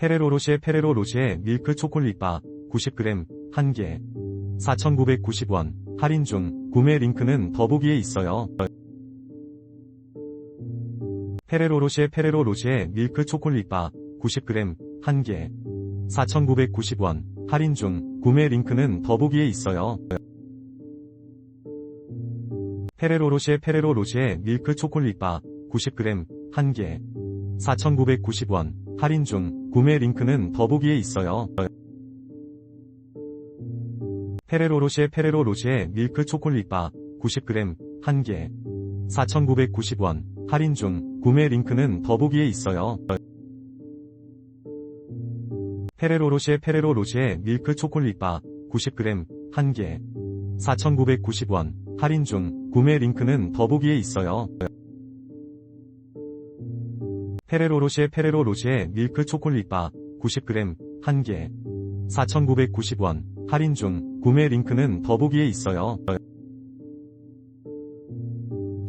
페레로로시의 페레로 로시의 밀크 초콜릿바 90g 1개. 4,990원. 할인 중. 구매 링크는 더보기에 있어요. 페레로로시의 페레로 로시의 밀크 초콜릿바 90g 1개. 4,990원. 할인 중. 구매 링크는 더보기에 있어요. 페레로로시의 페레로 로시의 밀크 초콜릿바 90g 1개. 4,990원. 할인 중 구매 링크는 더보기에 있어요. 페레로 로시의 페레로 로시의 밀크 초콜릿바 90g 1개 4,990원 할인 중 구매 링크는 더보기에 있어요. 페레로 로시의 페레로 로시의 밀크 초콜릿바 90g 1개 4,990원 할인 중 구매 링크는 더보기에 있어요. 페레로 로시의 페레로 로시의 밀크 초콜릿바 90g 1개. 4,990원. 할인 중. 구매 링크는 더보기에 있어요.